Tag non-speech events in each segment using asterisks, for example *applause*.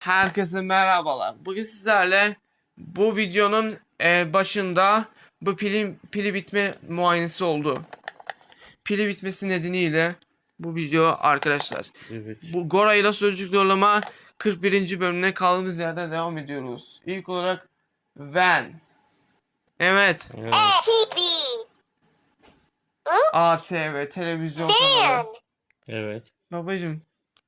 Herkese merhabalar. Bugün sizlerle bu videonun e, başında bu pilin pili bitme muayenesi oldu. Pili bitmesi nedeniyle bu video arkadaşlar. Evet. Bu Gora ile sözcük zorlama 41. bölümüne kaldığımız yerden devam ediyoruz. İlk olarak Van. Evet. evet. TV. ATV televizyon kanalı. Evet. Babacım.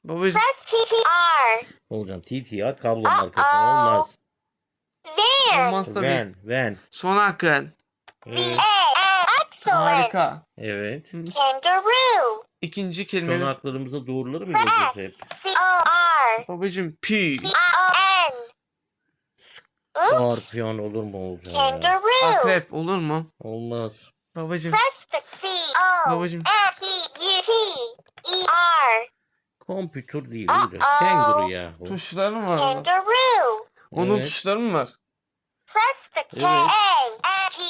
Babacım. Press TTR. Hocam TTR kablo markası olmaz. Van. Olmaz tabii. Van. Van. Son hakkın. Evet. Excellent. Harika. Evet. Kangaroo. İkinci Son kelimemiz. haklarımızda doğruları mı yazacağız hep? C O R. Babacım P. P O N. Skorpiyon olur mu hocam ya? Kangaroo. Akrep olur mu? Olmaz. Babacım. Press the C E E. Kompütür değil Aa. hocam. Kenguru ya. Tuşları mı var? onun? Kangaroo. Onun Evet. tuşları mı var? Press the K A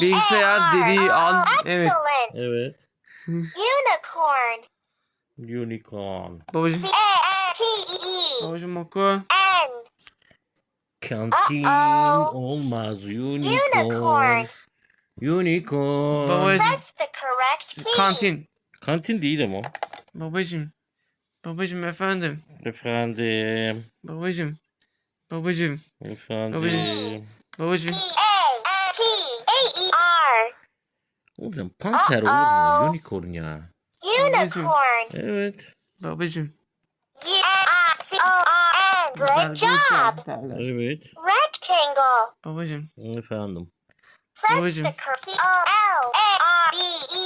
Bilgisayar A R. dediği an, Oh, evet. Excellent. Evet. Unicorn. Unicorn. Babacım. T E Babacım oku. N. Kantin olmaz. Unicorn. Unicorn. Unicorn. Babacım. Press the correct key. Kantin. Kantin değil ama. Babacım. Babacım efendim. Efendim. Babacım. Babacım. Efendim. Babacım. P A T A E R. Hocam panter olur mu? Unicorn ya. Unicorn. Evet. Babacım. Good job. Evet. Rectangle. Babacım. Efendim. Babacım. O L A R B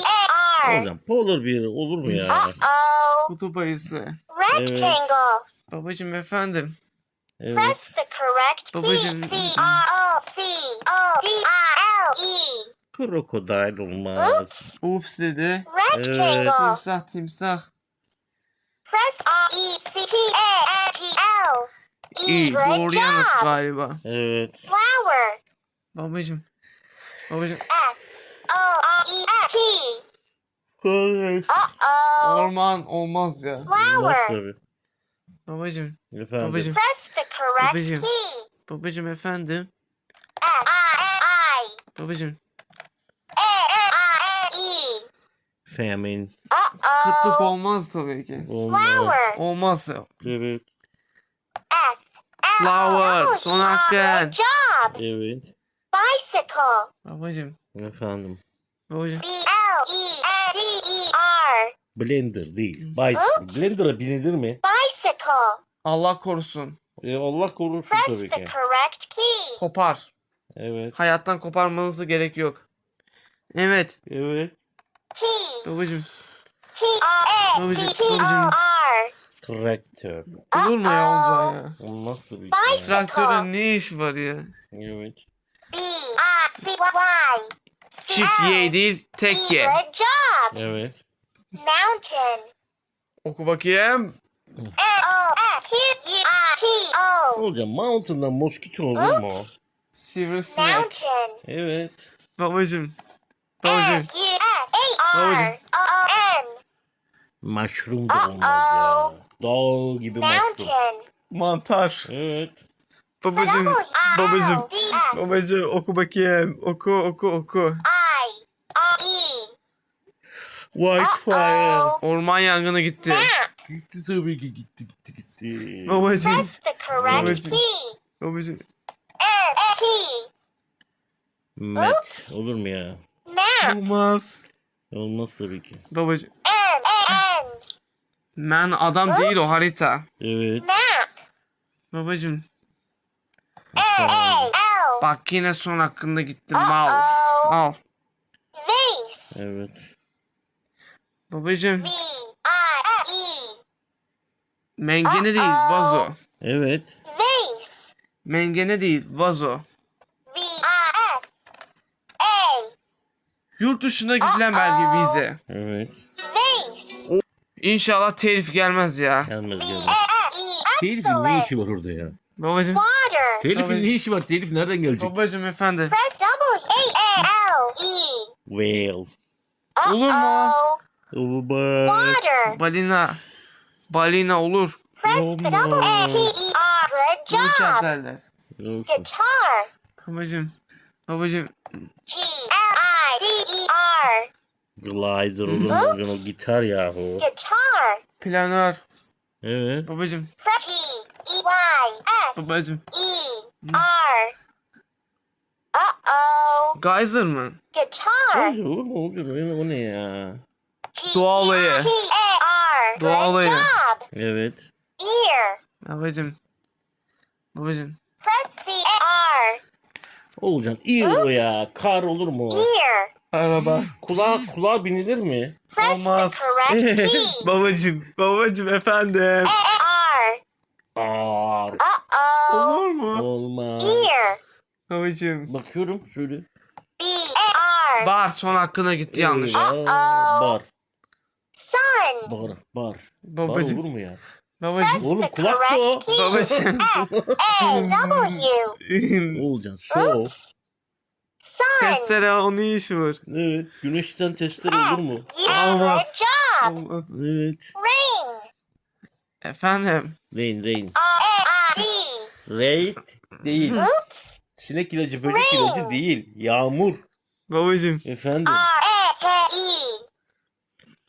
E. Hocam polar bir olur mu ya? Uh-oh. Kutup ayısı. Rectangle. Babacım efendim. Evet. Press the correct. Babacım. C R O C O D I L E. Krokodil olmaz. Ups dedi. Rectangle. Timsah timsah. Press R E C T A N G L. İyi. Good Doğru yanıt job. galiba. Evet. Flower. Babacım. Babacım. S O R E T. Uh-oh. Orman olmaz ya. Olmaz Flower. tabii. Babacım. Efendim. Babacım. Press the correct Babacım. key. Babacım efendim. S I I Babacım. A I N E. Famine. Kıtlık Uh-oh. olmaz tabii ki. Olmaz. Flower. Olmaz. Evet. S L Flower. O Son hakkın. Good job. Evet. Bicycle. Babacım. Efendim. Babacım. B L E N D E R. Blender değil. Bicycle. Blender'a binilir mi? Bicycle. Allah korusun. E, Allah korusun Press tabii the ki. correct key. Kopar. Evet. Hayattan koparmanıza gerek yok. Evet. Evet. T Babacım. T R A Babacım, C T O babacım. R. Traktör. Olur mu ya olacağı ya? Olmaz tabii ki. Traktörün ne işi var ya? Evet. B I C Y. Çift ye değil tek ye. Good job. Evet. Mountain. Oku bakayım. M O S Q U I T O. Hocam Mountain'dan moskito olur mu? Sivrisinek. Mountain. Evet. Babacım. Babacım. Babacım. Mushroom da olmaz ya. Dağ gibi mushroom. Mountain. Mantar. Evet. Babacım. Babacım. Babacım oku bakayım. Oku oku oku. Wildfire. Orman yangını gitti. Gitti tabii ki gitti gitti gitti. Babacım. Babacım. Babacım. Met. Olur mu ya? Olmaz. Olmaz tabii ki. Babacım. N A N. Ben adam değil o harita. Evet. Babacım. Bak yine son hakkında gittim mal. Al. Evet. Babacım. E. Mengene değil vazo. Evet. Vase. Mengene değil vazo. V I S. A. Yurt dışına gidilen belge vize. Evet. Vase. İnşallah telif gelmez ya. Gelmez gelmez. A. Telifin ne işi var orada ya? Babacım. Water. Telifin ne işi var? Telif nereden gelecek? Babacım efendi. Press W A L E. Whale. Olur mu? Olmaz. Water. Balina. Balina olur. Press the W A T E R. Good Uçak job. derler. Olsun. Guitar. Babacım. Babacım. G L I D E R. Glider olur mu hocam o gitar yahu. Guitar. Planör. Evet. Babacım. Press G E Y S Babacım. E R. Uh oh. Geyser mı? Guitar. Hocam olur mu hocam o ne ya? G Doğa olayı. T A R. Doğa Good olayı. job. Evet. Ear. Babacım. Babacım. Press C R. Olacak. İyi o ya. Kar olur mu? Ear. Araba. Kulağa, kulağa binilir mi? Olmaz. *laughs* babacım. Babacım efendim. A R. Ağır. Uh oh. Olur mu? Olmaz. Babacım. Bakıyorum şöyle. B A R. Bar son hakkına gitti yanlış. Eyvah. Bar. Sun. Bar. Bar. Bar olur Babacım. mu ya? Babacım. Oğlum kulak da o. Babacım. A W. Olacak. So. Sun. Testere onun işi var. Evet. Güneşten testere olur mu? Olmaz. Olmaz. Evet. Rain. Efendim. Rain rain. R A D. Rain değil. Sinek ilacı, böcek Rain. ilacı değil. Yağmur. Babacım. Efendim. E.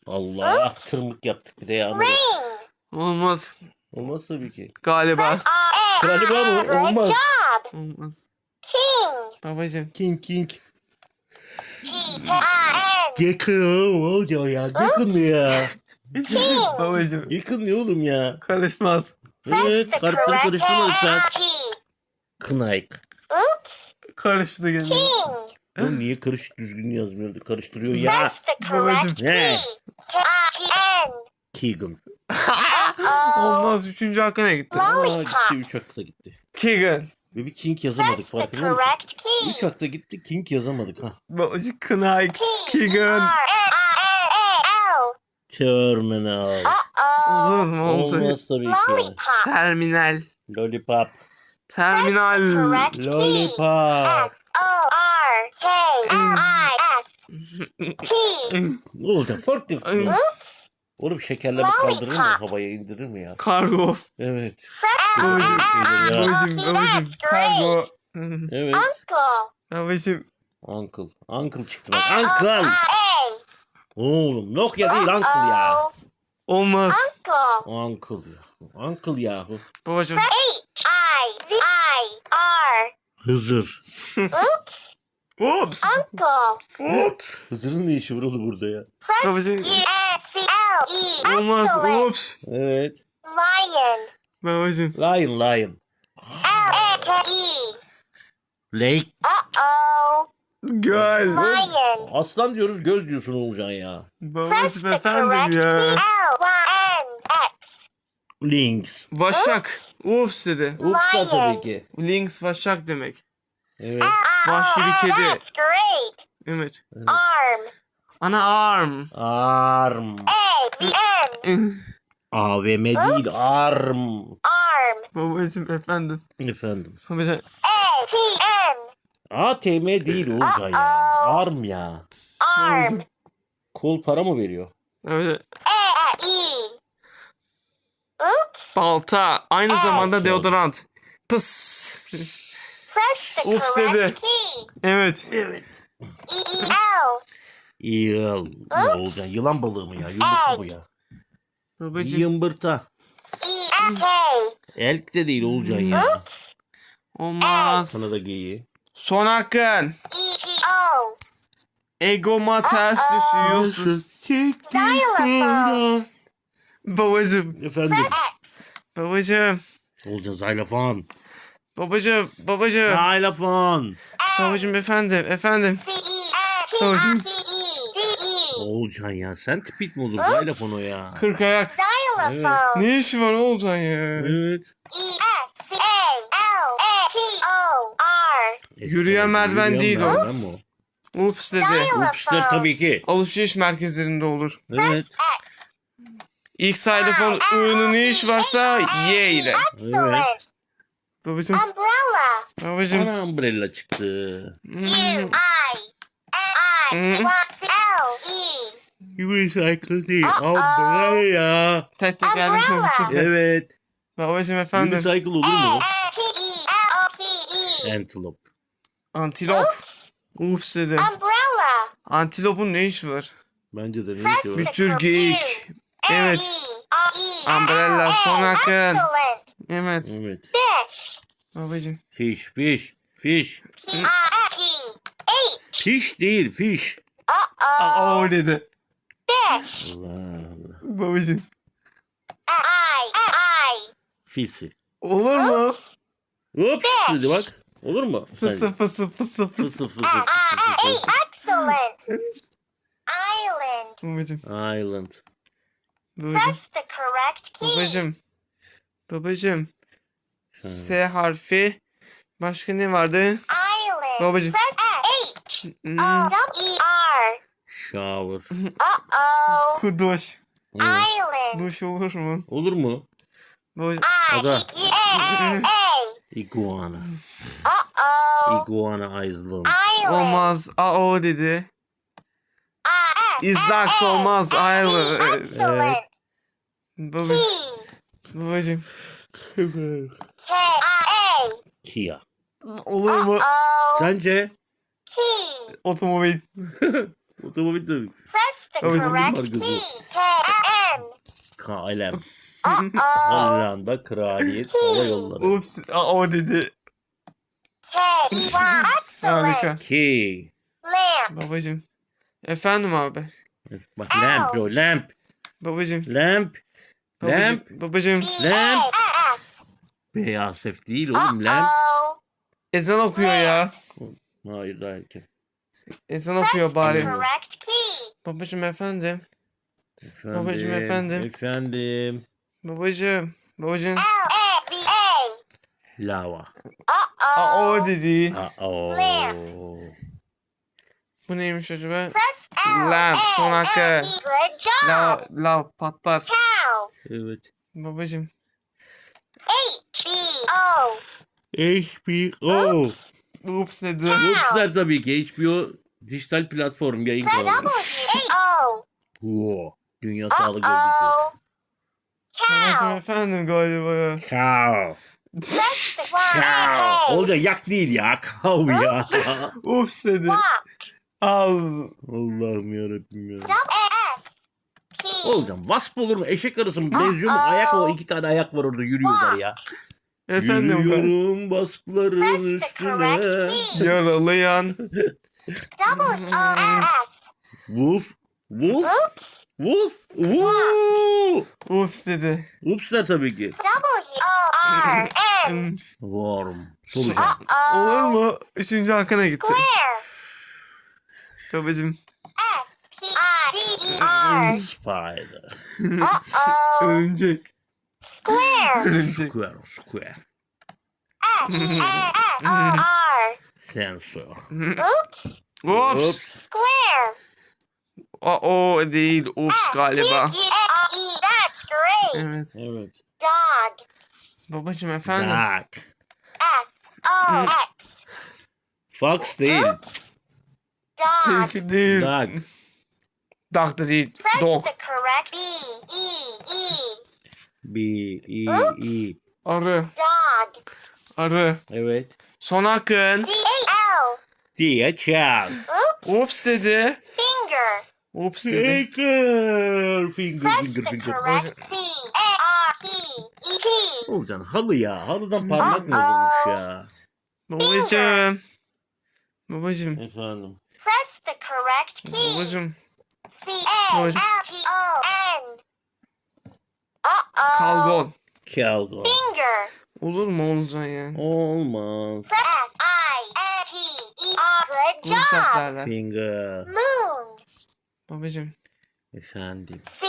Allah tırmık yaptık bir de yağmur. Rain. Olmaz. Olmaz tabii ki. Galiba. Galiba mı? Good Olmaz. Olmaz. King. Babacım. King king. G K I N. Gekko olacak ya. Gekko ne ya? King. Babacım. Gekko ne oğlum ya? Karışmaz. Evet. Correct karıştırma lütfen. Kınayk. Karıştı gene. King. Oğlum niye karış düzgün yazmıyordu? Karıştırıyor ya. The correct Ne? key. K I G N. Keegan. Olmaz. Üçüncü hakkına gitti. Aa gitti. Üç hakta gitti. Keegan. Ve bir King yazamadık the farkında mısın? correct key. Üç hakta gitti King yazamadık. ha. Babacım. P R Keegan. Terminal. Uh oh. Olur mu? Olmaz tabii ki. Lollipop. Terminal. Lollipop. Terminal. Lollipop. S O R K I S. *laughs* T. Ne olacak? Farklı. Ay. Oğlum şekerleme kaldırır mı? Havaya indirir mi ya? Kargo. Evet. Babacım. Babacım. Babacım. Kargo. Evet. Uncle. Babacım. Uncle. Uncle çıktı bak. Uncle. Oğlum Nokia değil Uncle ya. Olmaz. Uncle. Uncle ya. Uncle yahu. Babacım. H I V I R. Hızır. Oops. Ops. Uncle. Ops. Hızır'ın ne işi var oğlum burada ya? Babacım. E S L E. Olmaz. Excellent. Ops. Evet. Lion. Babacım. Lion Lion. L A K E. Lake. Uh-oh. Göl. Lion. Aslan diyoruz göl diyorsun Olcan ya. Press Babacım the efendim correct ya. Lynx. Vaşak. Ops dedi. Ups da tabii ki. Lynx vaşak demek. Evet. Vahşi bir kedi. That's great. Arm. Ana arm. A Arm. B N. *laughs* AVM değil arm. Arm. Babacım efendim. Efendim. Babacım. A T M. ATM değil Olcan ya. Arm ya. Arm. Kol para mı veriyor? A E. Oops. Balta. Aynı zamanda Balta. deodorant. Pıs. Press the Oops dedi. key. Evet. Evet. E E L. Yıl. Ne Olcan? Yılan balığı mı ya? Yumurta bu ya. Babacım. Yımbırta. E K. Elk de değil Olcan ya. Olmaz. Sana da geyiği. Son hakkın. E G O. Egoma ters düşüyorsun. Babacım. Efendim. Babacım. Olcan xylofon. Babacım. Babacım. Xylofon. Babacım efendim. Efendim. C E N T Babacım. I C E D E. Olcan ya sen tipik mi olur xylofon o ya? Kırk ayak. Xylophone. Ne işi var olacaksın ya? Evet. E S C A L A T O R. Yürüyen merdiven değil o. merdiven mi o? Ups dedi. Ups'lar tabii ki. Alışveriş merkezlerinde olur. Evet. İlk xylofon I'nın ne iş varsa Y ile. Evet. Babacım. Umbrella. Babacım. Bana umbrella çıktı. U I I Y L E. Recycle değil. Umbrella. Tek tekerlek. Evet. Babacım efendim. Unicycle olur A mu? N T Antelope. Antilop. Ups dedi. Umbrella. Antilopun ne işi var? Bence de ne işi Bir var? tür geyik. Evet. Umbrella, son akın. Excellent. Evet. Evet. Fish. Babacım. Fish, fish, fish. P-I-T-H. Fish değil, fish. Uh-oh. Aa o dedi. Fish. Allah Allah. Babacım. I-I. Fisi. Olur mu? Ups dedi bak. Olur mu? Fısı fısı fısı fısı. Fısı fısı fısı fısı. Excellent. Island. Babacım. Island. Babacım. Press the correct key. Babacım. Babacım. S harfi. Başka ne vardı? Island. Babacım. Press H. Hmm, O W E R. Shower. Uh-oh. Kuduş. Island. Duş olur mu? Olur mu? Babacım. Ada. I-E-A-A. Iguana. Uh-oh. Iguana Island. Island. Olmaz. Aa o dedi. I-S. İzlakt olmaz. Ayrı. Excellent. Babacım. Babacım. K-I-A. Kia. Olur mu? Sence? Key. Otomobil. *laughs* Otomobil tabii. Press the correct key. K-N. KLM. Hollanda Kraliyet Hava Yolları. Ups. O dedi. Harika. Ki. Lamp. Babacım. Efendim abi. Bak lamp o lamp. Babacım. Lamp. Lamp. Babacım. Babacım. Lamp. *laughs* Beyaz değil oğlum lamp. Ezan okuyor ya. Hayır belki. Ezan okuyor bari. Key. Babacım efendim. Efendim. Babacım, efendim. Efendim. Babacım. Babacım. L-A-V-A. Lava. Aa o dedi. Aa. Bu neymiş acaba? Lamp, son hakkı. A-N-E. Good job. La la patlar. Evet. Babacım. H-B-O. HBO. Ups dedi. Upslar tabii ki HBO dijital platform yayın kanalı. W-H-O. Wow. Dünya Sağlık Örgütü. Cow. efendim galiba ya. Cow. The Cow. Y-A. Olca yak değil ya. Cow ya. Ups dedi. Walk. Al. Allah'ım yarabbim ya. W-S. P. Olacağım wasp olur mu? Eşek arısı mı? Benziyor mu? Ayak o iki tane ayak var orada yürüyorlar ya. Efendim. Yürüyorum the correct üstüne. key. Yaralayan. W-O-S. Wolf. Wolf. Wolf. Woo. Ups dedi. Upslar tabii ki. W-O-R-N. Hmm, Warm. Solucan. Olur mu? Üçüncü hakkına gitti. Square. Babacım. S-P-I-D-E-R. Spider. Uh-oh. Örümcek. Square. Örümcek. Square. Square. S-E-S-O-R. Sensor. Oops. Ups. Square. Aa o değil. Ups galiba. T-E-R-E. That's great. Evet. Evet. Dog. Babacım efendim. Duck. S-O-X. Fox değil. Dog. Tilki değil. Duck. Duck da değil. Press Dog. the correct B-E-E. B. E. E. Arı. Dog. Arı. Evet. Son hakkın. D-A-L. Diye çal. Oops. Ups dedi. Finger. Ups dedi. Finger. Finger. Press Finger. Finger. Olacaksın halı ya. Halıdan parmak mı olurmuş ya? Babacım. Babacım. Efendim. Press the correct key. Babacım. C-A-L-G-O-N. Uh-oh. Kalgon. Calgon. Finger. Olur mu olacaksın ya? Olmaz. S-I-N-G-E-R. Good job. Finger. Moon. Babacım. Efendim. C,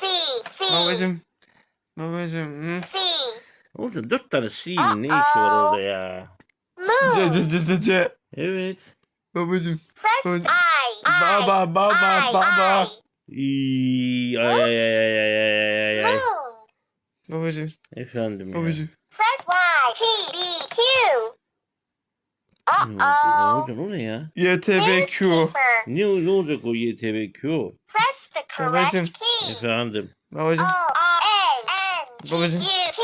C, C. Babacım. Babacım. Hı? C. Olacak dört tane C'nin ne işi var orada ya? Moon. ce ce ce ce. Evet. Babacım. Babacım. Baba baba baba. İyi. Ay ay ay ay ay ay ay. Babacım. Efendim ya. Babacım. Press Y, T, B, Q. Ne olacak? Ne olacak o ne ya? YTBQ. Newspaper. Ne, ne olacak o YTBQ? Press the Babacım. correct key. Efendim. Babacım. O, R, A, N, G, Babacım. U, T,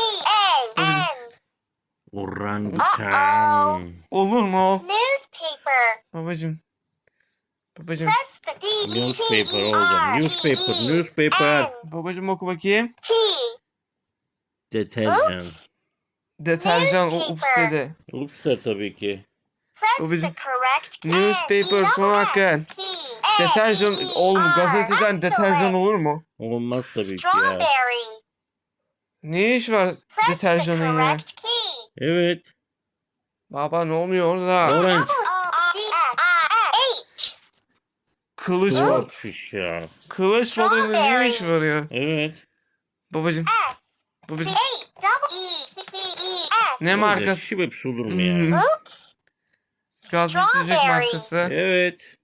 A, N. Orangutan. Olur mu? Newspaper. Babacım. Babacım. Press the D E T Newspaper E oğlum. R Newspaper. E Newspaper. N Babacım oku bakayım. T. Deterjan. Deterjan o ups dedi. Upster tabii ki. Correct key. Newspaper son hakkın. T A Deterjan E oğlum gazeteden deterjan olur mu? Olmaz tabii ki ya. Ne iş var deterjanın ya? Evet. Baba ne oluyor orada? Orange. H. Kılıç var. Ya. Kılıç balığının ne iş var ya? Evet. Babacım. Babacım. E E. Ne markası? Şişip hepsi olur mu ya? Gazlı içecek markası. Evet.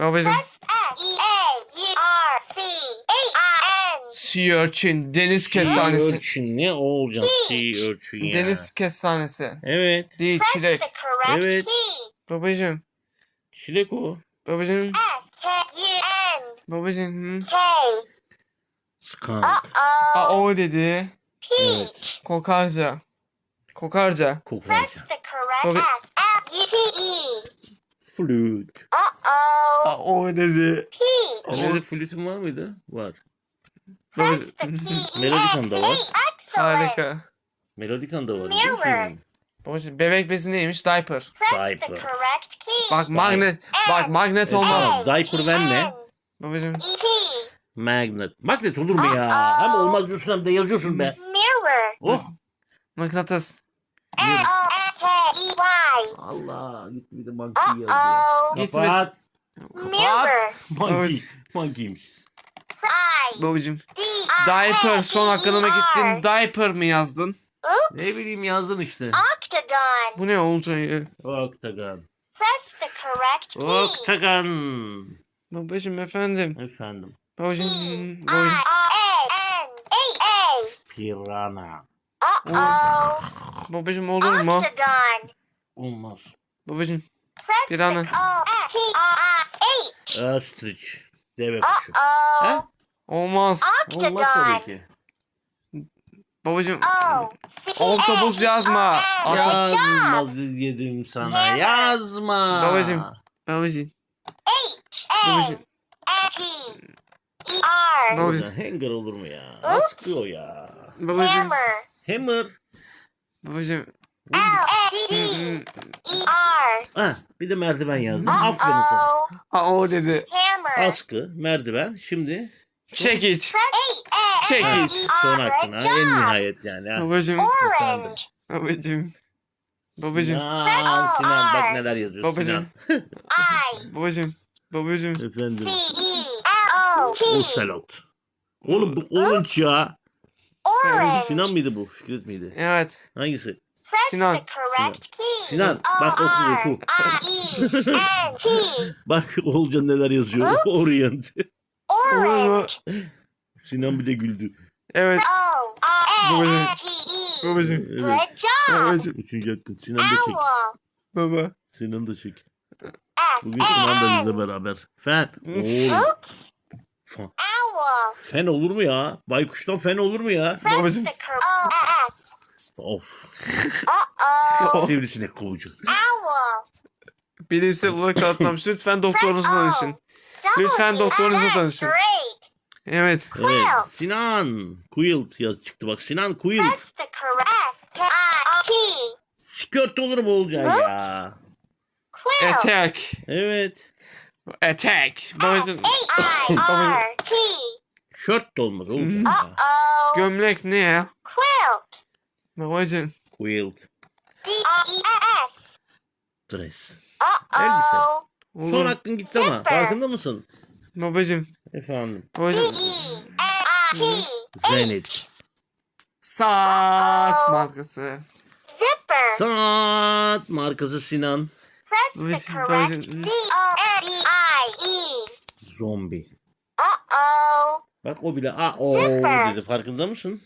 Babacım. E A U R C A I N. Sea urchin. Deniz Sea kestanesi. Urchin ne olacak sea urchin ya? Deniz kestanesi. Evet. Değil çilek. Evet. Babacım. Çilek o. Babacım. Babacım. Skunk. Aa o dedi. Peach. Kokarca. Kokarca. Kokarca. the correct Bobby- S F U T E. Flüt. Uh oh. Aa o dedi. Peach. Senin flütün var mıydı? Var. Press the key. *laughs* Melodikan da var. Excellent. Harika. Melodikan da var. Mirror. biliyor musun? Babacım bebek bezi neymiş? Diaper. Press the Diaper. correct key. Bak magnet. Bak magnet olmaz. tamam. Diaper ben ne? Babacım. E T. Magnet. Magnet olur mu ya? Hem olmaz diyorsun hem de yazıyorsun be. Mirror. Oh. Mıknatıs. M O N K E Y. Allah. Gitti bir de Uh monkey yazdı. oh. Gitme. Kapat. Mirror. Monkey. Monkey'miş. Babacım. I Diaper. Son aklıma gittin. Diaper mı yazdın? Ne bileyim yazdın işte. Octagon. Bu ne olacak ya? Octagon. Press the correct key. Octagon. Babacım efendim. Efendim. Babacım. I Babacım. R A N A A. Piranha. Uh oh. Babacım olur mu? Octagon. Olmaz. Babacım. Piranha. Ostrich. Deve kuşu. oh. Olmaz. Olmaz tabii ki. Babacım. O. C E Otobüs yazma. O N. Ya- Yazmaz dedim sana. Yazma. Babacım. Babacım. Babacım. E. Babacım. Orada hanger olur mu ya? O ya. Babacım. Hammer. Hammer. Babacım. L A D. E R. Ha, bir de merdiven yazdım. Aferin sana. Aa o dedi. Hammer. Askı, merdiven. Şimdi Çekiç. A N Çekiç. E son R. hakkına Good en nihayet yani. Ha. Babacım. Orange. Babacım. Babacım. Sinan, Sinan bak neler yazıyor Babacım. Sinan. *laughs* Babacım. Babacım. Efendim. E. Ocelot. Oğlum bu orange ya. Orange. Sinan mıydı bu? Fikret miydi? Evet. Hangisi? Press Sinan. the correct key. Sinan, bak oku, oku. O R I E N T. *laughs* Bak Olcan neler yazıyor. Orient. *laughs* Orange. Sinan bir de güldü. Evet. O R Babacım. E. Babacım. Evet. Good job. Babacım. Üçüncü hakkın. Sinan da çek. Baba. Sinan da çek. Bugün Sinan da N. beraber. Fen. Oğlum. Fen. Fen olur mu ya? Baykuştan fen olur mu ya? Babacım. Of. Oh. Sivrisinek kovucu. Bilimsel olarak kanıtlanmış. Lütfen doktorunuza danışın. Double Lütfen doktorunuza N. danışın. Great. Evet. Evet. Sinan. Quilt yaz çıktı bak. Sinan Quilt. Skirt olur mu Olcan ya? Attack. Evet. Attack. Babacım. A I R T. Şört de olmaz Uh ya. oh. Gömlek ne ya? Quilt. Babacım. Quilt. D R E S. Dress. Uh Elbise. oh. Son hakkın gitti ama. Farkında mısın? Babacım. Efendim. Babacım. E N I T. Zenit. Saat markası. Zipper. Saat markası Sinan. Babacım, babacım. E. Zombi. Uh oh. Bak o bile a o dedi. Farkında mısın?